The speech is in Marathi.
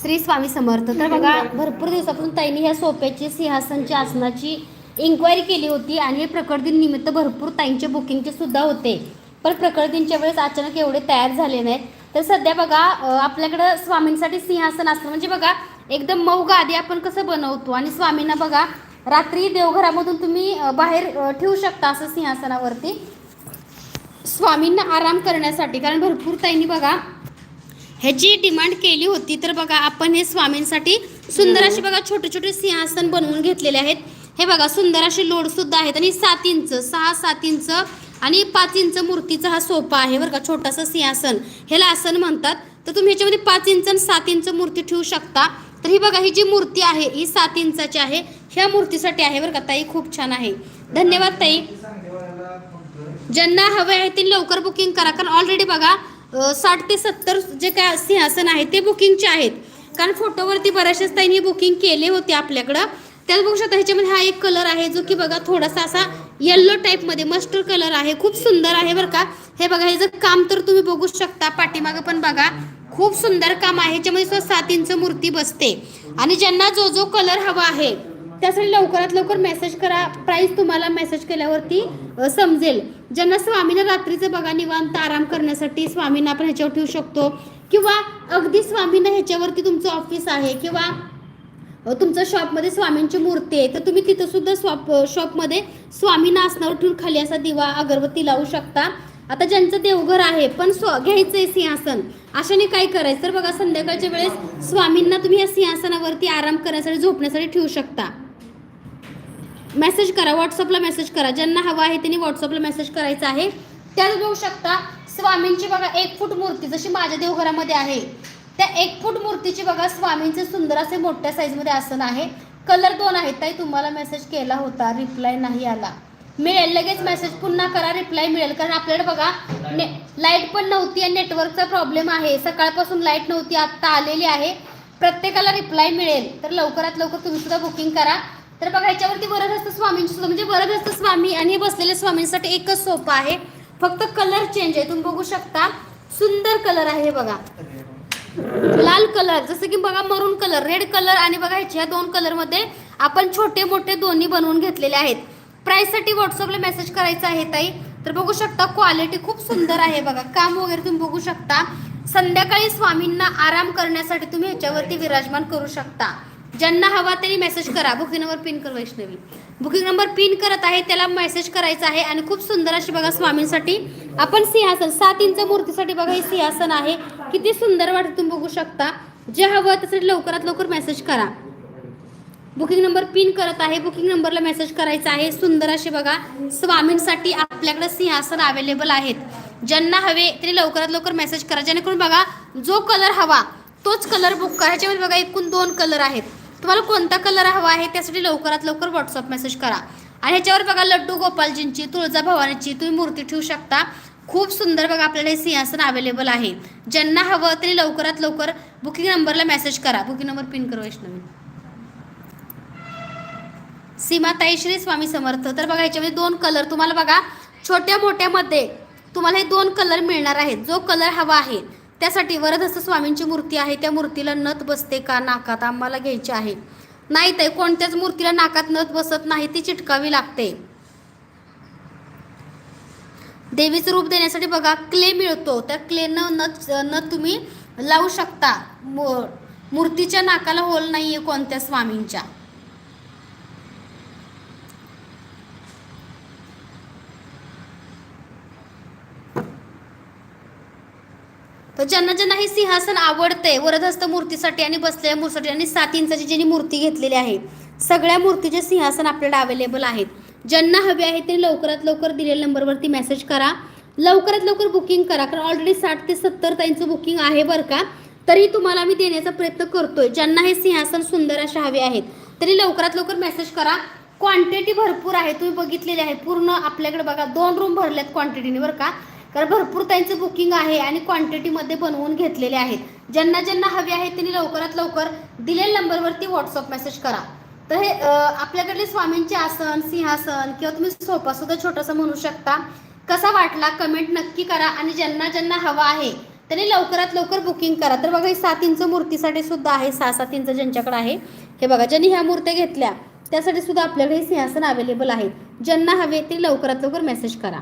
श्री स्वामी समर्थ. तर बघा भरपूर दिवसापासून ताईंनी ह्या सोप्याची सिंहासनची आसनाची इन्क्वायरी केली होती आणि हे प्रकट दिन निमित्त भरपूर ताईंचे बुकिंगचे सुद्धा होते. पण प्रकट दिनच्या वेळेस अचानक एवढे तयार झाले नाहीत. तर सध्या बघा आपल्याकडं स्वामींसाठी सिंहासन असतं. म्हणजे बघा एकदम मऊ गादी आपण कसं बनवतो? आणि स्वामींना बघा रात्री देवघरामधून तुम्ही बाहेर ठेवू शकता असं सिंहासनावरती. स्वामींना आराम करण्यासाठी कारण भरपूर ताईंनी बघा ह्याची डिमांड केली होती तर बघा आपण हे स्वामींसाठी सुंदर असे बघा छोटे छोटे सिंहासन बनवून घेतलेले आहेत. हे बघा सुंदर असे लोड सुद्धा आहेत आणि सात इंच सहा सात इंच आणि पाच इंच मूर्तीचा हा सोफा आहे बरं का छोटासा सिंहासन. ह्याला आसन म्हणतात. तर तुम्ही ह्याच्यामध्ये पाच इंच आणि सात इंच मूर्ती ठेवू शकता. तर ही बघा ही जी मूर्ती आहे ही सात इंचाची आहे. ह्या मूर्तीसाठी आहे बरं का ताई खूप छान आहे. धन्यवाद ताई. ज्यांना हवे आहे ते लवकर बुकिंग करा. कारण ऑलरेडी बघा साठ ते सत्तर जे काय सिंहासन आहे ते बुकिंगचे आहेत. कारण फोटोवरती बऱ्याचशाच त्यांनी बुकिंग केले होते आपल्याकडं. त्यात बघू शकता ह्याच्यामध्ये हा एक कलर आहे जो की बघा थोडासा असा येल्लो टाईपमध्ये मस्टर्ड कलर आहे. खूप सुंदर आहे बरं का. हे बघा हे जर काम तर तुम्ही बघू शकता. पाठीमागं पण बघा. खूप सुंदर काम आहे. ह्याच्यामध्ये सुद्धा सात इंच मूर्ती बसते. आणि ज्यांना जो जो कलर हवा आहे त्यासाठी लवकरात लवकर मेसेज करा. प्राईस तुम्हाला मेसेज केल्यावरती समजेल. ज्यांना स्वामींना रात्रीचं बघा निवांत आराम करण्यासाठी स्वामींना आपण ह्याच्यावर ठेवू शकतो. किंवा अगदी स्वामींना ह्याच्यावरती तुमचं ऑफिस आहे किंवा तुमच्या शॉपमध्ये स्वामींची मूर्ती आहे तर तुम्ही तिथं सुद्धा शॉप शॉपमध्ये स्वामींना आसनावर ठेवून खाली असा दिवा अगरबत्ती लावू शकता. आता ज्यांचं देवघर आहे पण स्व घ्यायचंय सिंहासन. अशाने काय करायचं? तर बघा संध्याकाळच्या वेळेस स्वामींना तुम्ही या सिंहासनावरती आराम करण्यासाठी झोपण्यासाठी ठेवू शकता. मेसेज करा व्हॉट्सअपला मेसेज करा. ज्यांना हवा आहे त्यांनी व्हॉट्सअपला मेसेज करायचा आहे. त्यात बघू शकता स्वामींची बघा एक फूट मूर्ती जशी माझ्या देवघरामध्ये आहे त्या एक फूट मूर्तीची बघा स्वामींचे सुंदर असे मोठ्या साईजमध्ये आसन आहे. कलर दोन आहेत ताई तुम्हाला मेसेज केला होता रिप्लाय नाही आला. मिळेल लगेच मेसेज पुन्हा करा रिप्लाय मिळेल. कारण आपल्याकडे बघा ने लाइट पण नव्हती आणि नेटवर्कचा प्रॉब्लेम आहे. सकाळपासून लाइट नव्हती आत्ता आलेली आहे. प्रत्येकाला रिप्लाय मिळेल. तर लवकरात लवकर तुम्ही सुद्धा बुकिंग करा. तर बघा ह्याच्यावरती वरदहस्त स्वामींची सुद्धा म्हणजे वरदहस्त स्वामी आणि बसलेल्या बसलेले स्वामींसाठी एकच सोपा आहे. फक्त कलर चेंज आहे. तुम्ही बघू शकता. सुंदर कलर आहे बघा. लाल कलर जसं की बघा मरून कलर रेड कलर आणि बघा ह्याच्या दोन कलरमध्ये आपण छोटे मोठे दोन्ही बनवून घेतलेले आहेत. प्राईससाठी व्हॉट्सअपला मेसेज करायचा आहे ताई. तर बघू शकता क्वालिटी खूप सुंदर आहे बघा. काम वगैरे तुम्ही बघू शकता. संध्याकाळी स्वामींना आराम करण्यासाठी तुम्ही ह्याच्यावरती विराजमान करू शकता. ज्यांना हवा त्यांनी मेसेज करा. बुकिंग नंबर पिन कर वैष्णवी. बुकिंग नंबर पिन करत आहे त्याला मेसेज करायचा आहे आणि खूप सुंदर अशी बघा स्वामींसाठी. आपण सिंहासन सात इंच मूर्तीसाठी बघा हे सिंहासन आहे. किती सुंदर वाटतं तुम्ही बघू शकता. जे हवं त्यासाठी लवकरात लवकर मेसेज करा. बुकिंग नंबर पिन करत आहे बुकिंग नंबरला मेसेज करायचा आहे. सुंदर असे बघा स्वामींसाठी आपल्याकडे सिंहासन अवेलेबल आहेत. ज्यांना हवे तरी लवकरात लवकर मेसेज करा. जेणेकरून बघा जो कलर हवा तोच कलर बुक करा. ह्याच्यामध्ये बघा एकूण दोन कलर आहेत. तुम्हाला कोणता कलर हवा आहे त्यासाठी लवकरात लवकर व्हॉट्सअप मेसेज करा. आणि ह्याच्यावर बघा लड्डू गोपालजींची तुळजा भवानीची तुम्ही मूर्ती ठेवू शकता. खूप सुंदर बघा आपल्याला हे सिंहासन अवेलेबल आहे. ज्यांना हवं तरी लवकरात लवकर बुकिंग नंबरला मेसेज करा. बुकिंग नंबर पिन करू वैष्णवी. सीमाताई श्री स्वामी समर्थ. तर बघा ह्याच्यामध्ये दोन कलर तुम्हाला बघा. छोट्या मोठ्यामध्ये तुम्हाला हे दोन कलर मिळणार आहेत. जो कलर हवा आहे त्यासाठी वरदहस्त स्वामींची मूर्ती आहे. त्या मूर्तीला नथ बसते का? नाकात आम्हाला घ्यायची आहे. नाही ते कोणत्याच मूर्तीला नाकात नथ बसत नाही. ती चिटकावी लागते. देवीचं रूप देण्यासाठी बघा क्ले मिळतो. त्या क्लेनं नथ नथ तुम्ही लावू शकता. मूर्तीच्या नाकाला होल नाही आहे कोणत्या स्वामींच्या. तर ज्यांना ज्यांना हे सिंहासन आवडतंय वरदहस्त मूर्तीसाठी आणि बसलेल्या मूर्तीसाठी आणि सात इंचाची ज्यांनी मूर्ती घेतलेली आहे सगळ्या मूर्तीचे सिंहासन आपल्याला अवेलेबल आहेत. ज्यांना हवे आहे ते लवकरात लवकर दिलेल्या नंबरवरती मेसेज करा. लवकरात लवकर बुकिंग करा कारण ऑलरेडी साठ ते सत्तर ताईंचं बुकिंग आहे बरं का. तरी तुम्हाला मी देण्याचा प्रयत्न करतोय ज्यांना हे सिंहासन सुंदर असे हवे आहेत तरी लवकरात लवकर मेसेज करा. क्वांटिटी भरपूर आहे तुम्ही बघितलेली आहे पूर्ण आपल्याकडे बघा दोन रूम भरल्यात क्वांटिटीने बरं का. कारण भरपूर त्यांचं बुकिंग आहे आणि क्वांटिटीमध्ये बनवून घेतलेले आहेत. ज्यांना ज्यांना हवे आहेत त्यांनी लवकरात लवकर दिलेल्या नंबरवरती व्हॉट्सअप मेसेज करा. तर हे आपल्याकडले स्वामींचे आसन सिंहासन किंवा तुम्ही सोफा सुद्धा छोटासा म्हणू शकता. कसा वाटला कमेंट नक्की करा आणि ज्यांना ज्यांना हवा आहे त्यांनी लवकरात लवकर बुकिंग करा. तर बघा ही सात इंच मूर्तीसाठी सुद्धा आहे सहा सात इंच ज्यांच्याकडे आहे. हे बघा ज्यांनी ह्या मूर्त्या घेतल्या त्यासाठी सुद्धा आपल्याकडे सिंहासन अवेलेबल आहे. ज्यांना हवे ते लवकरात लवकर मेसेज करा.